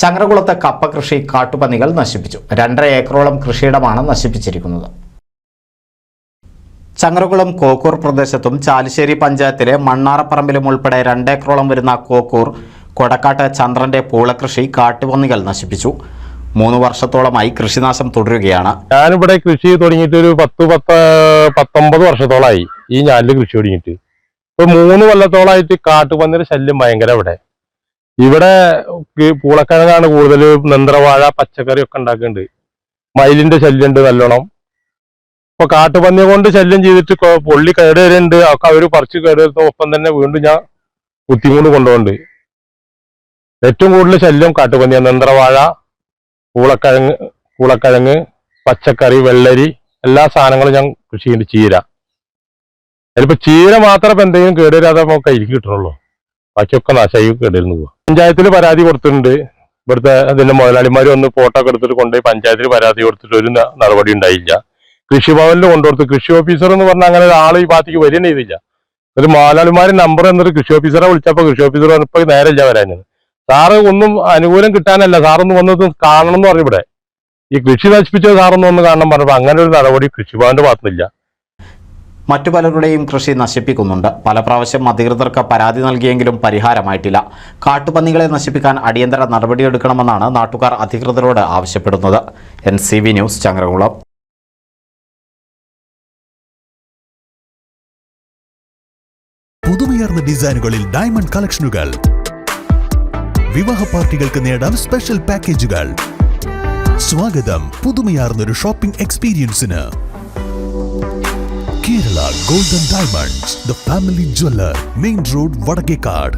ചങ്ങരകുളത്തെ കപ്പ കൃഷി കാട്ടുപന്നികൾ നശിപ്പിച്ചു. രണ്ടര ഏക്കറോളം കൃഷിയിടമാണ് നശിപ്പിച്ചിരിക്കുന്നത്. ചങ്ങരകുളം കോക്കൂർ പ്രദേശത്തും ചാലിശ്ശേരി പഞ്ചായത്തിലെ മണ്ണാറപ്പറമ്പിലും ഉൾപ്പെടെ രണ്ടേക്കറോളം വരുന്ന കോക്കൂർ കൊടക്കാട്ട് ചന്ദ്രന്റെ പൂളകൃഷി കാട്ടുപന്നികൾ നശിപ്പിച്ചു. മൂന്ന് വർഷത്തോളമായി കൃഷിനാശം തുടരുകയാണ്. ഞാനിവിടെ കൃഷി തുടങ്ങിയിട്ട് ഒരു പത്ത് പത്ത് പത്തൊമ്പത് വർഷത്തോളമായി ഈ ഞാനിൽ കൃഷി തുടങ്ങിയിട്ട്. ഇപ്പൊ മൂന്ന് കൊല്ലത്തോളമായിട്ട് കാട്ടുപന്നിയുടെ ശല്യം ഭയങ്കര ഇവിടെ. ഇവിടെ പൂളക്കിഴങ്ങാണ് കൂടുതൽ നന്ത്രവാഴ പച്ചക്കറി ഒക്കെ ഉണ്ടാക്കുന്നുണ്ട് മയിലിന്റെ ശല്യം ഉണ്ട് നല്ലോണം. ഇപ്പൊ കാട്ടുപന്നി കൊണ്ട് ശല്യം ചെയ്തിട്ട് പൊള്ളി കേടുവരുന്നുണ്ട് ഒക്കെ അവർ പറിച്ചു കേടുവരുന്ന ഒപ്പം തന്നെ വീണ്ടും ഞാൻ കുത്തിമൂന്ന് കൊണ്ടുപോകുന്നുണ്ട്. ഏറ്റവും കൂടുതൽ ശല്യം കാട്ടുപന്നിയാണ് നന്ത്രവാഴ പൂളക്കിഴങ്ങ് പൂളക്കിഴങ്ങ് പച്ചക്കറി വെള്ളരി എല്ലാ സാധനങ്ങളും ഞാൻ കൃഷി ചെയ്യുന്നുണ്ട്. ചീര. അതിലിപ്പോ ചീര മാത്രം എന്തെങ്കിലും കേടുവരാതെ നമുക്ക് കയ്യിലേക്ക് കിട്ടണുള്ളൂ. ബാക്കിയൊക്കെ നാശമായി കേടുവരുന്നു പോവാ പഞ്ചായത്തിൽ പരാതി കൊടുത്തിട്ടുണ്ട്. ഇവിടുത്തെ അതിന്റെ മുതലാളിമാർ ഒന്ന് ഫോട്ടോ ഒക്കെ എടുത്തിട്ട് കൊണ്ടുപോയി പഞ്ചായത്തിൽ പരാതി കൊടുത്തിട്ട് ഒരു നടപടി ഉണ്ടായില്ല. കൃഷിഭവനിൽ കൊണ്ടുകൊടുത്ത് കൃഷി ഓഫീസർ എന്ന് പറഞ്ഞാൽ അങ്ങനെ ഒരാൾ ഈ ഭാഗത്തേക്ക് വരികയും ചെയ്തില്ല. ഒരു മുതലാളിമാര് നമ്പർ എന്നിട്ട് കൃഷി ഓഫീസറെ വിളിച്ചപ്പോ കൃഷി ഓഫീസർ പറഞ്ഞപ്പോ നേരല്ല വരാനത് സാറ് ഒന്നും അനുകൂലം കിട്ടാനല്ല സാറൊന്ന് വന്നത് കാണണം എന്ന് പറഞ്ഞു ഇവിടെ. ഈ കൃഷി നശിപ്പിച്ചത് സാറൊന്നും ഒന്ന് കാണണം പറഞ്ഞപ്പോ അങ്ങനെ ഒരു നടപടി കൃഷിഭവന്റെ ഭാഗത്തുനിന്നില്ല മറ്റു പലരുടെയും കൃഷി നശിപ്പിക്കുന്നുണ്ട്. പല പ്രാവശ്യം അധികൃതർക്ക് പരാതി നൽകിയെങ്കിലും പരിഹാരമായിട്ടില്ല. കാട്ടുപന്നികളെ നശിപ്പിക്കാൻ അടിയന്തര നടപടിയെടുക്കണമെന്നാണ് നാട്ടുകാർ അധികൃതരോട് ആവശ്യപ്പെടുന്നത്. N news Changaramkulam. പുതുമയർന്ന ഡിസൈനുകളിൽ ഡയമണ്ട് കളക്ഷനുകൾ. വിവാഹ പാർട്ടികൾക്ക് നേടാം സ്പെഷ്യൽ പാക്കേജുകൾ. സ്വാഗതം പുതുമയാർന്നൊരു ഷോപ്പിംഗ് എക്സ്പീരിയൻസിന്. Kerala golden diamonds the family jeweller main road Vadakkekad